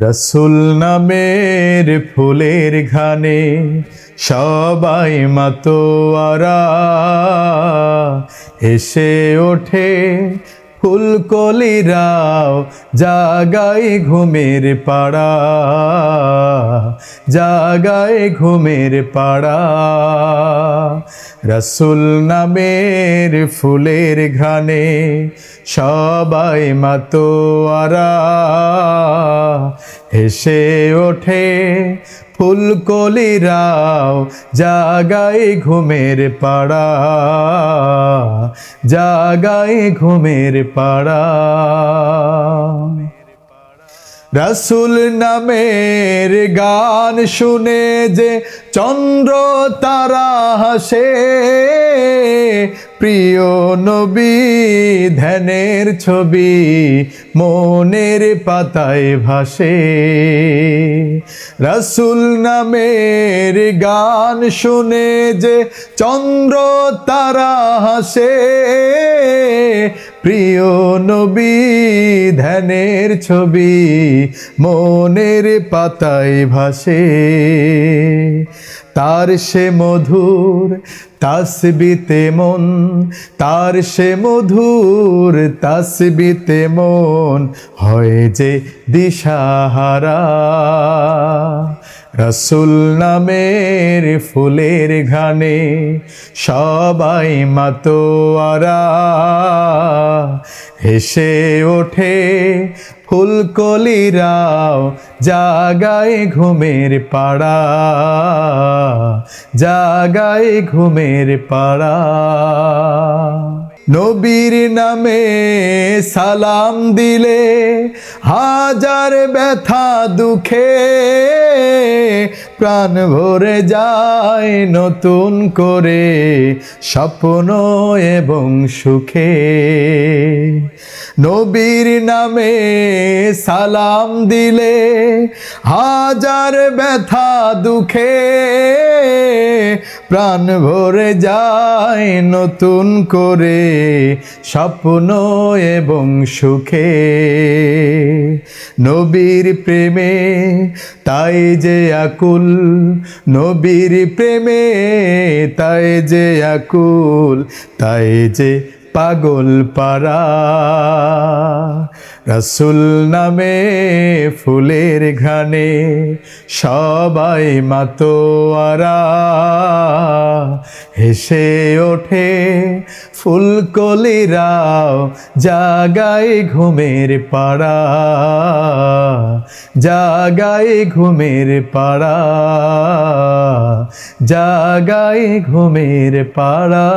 রসুল নামের ফুলের ঘানে সবাই মাতোয়ারা। হেসে ওঠে, ফুলকলিরাও জাগায় ঘুমের পাড়া, জাগায় ঘুমের পাড়া। রসুল নামের ফুলের ঘানে সবাই মাতোয়ারা। হেসে ওঠে ফুলকলিরাও জাগাই ঘুমের পাড়া জাগাই ঘুমের পাড়া। রসুল নামের গান শুনে যে চন্দ্র তারা হাসে, প্রিয় নবী ধ্যানের ছবি মনের পাতায় ভাসে। রসুল নামের গান শুনে যে চন্দ্র তারা হাসে প্রিয় নবী, ধ্যানের ছবি মনের পাতায় ভাসে। তার সে মধুর তাসবিতে মন, তার সে মধুর তাসবিতে মন হয় যে দিশাহারা। রসুল নামের ফুলের ঘানে সবাই মাতোয়ারা। হেসে ওঠে, ফুলকলিরাও জাগায় ঘুমের পাড়া। জাগায় ঘুমের পাড়া। নবীর নামে সালাম দিলে হাজার ব্যথা দুঃখে প্রাণ ভরে যায় নতুন করে স্বপ্ন এবং সুখে। নবীর নামে সালাম দিলে হাজার ব্যথা দুঃখে প্রাণ ভরে যায় নতুন করে স্বপ্ন এবং সুখে। নবীর প্রেমে তাই যে আকুল, নবীর প্রেমে তাই যে আকুল, তাই যে পাগল পারা রসুল নামে ফুলের ঘানে সবাই মাতোয়ারা। হেসে ওঠে ফুলকলিরাও জাগায় ঘুমের পাড়া। জাগায় ঘুমের পাড়া। জাগায় ঘুমের পাড়া।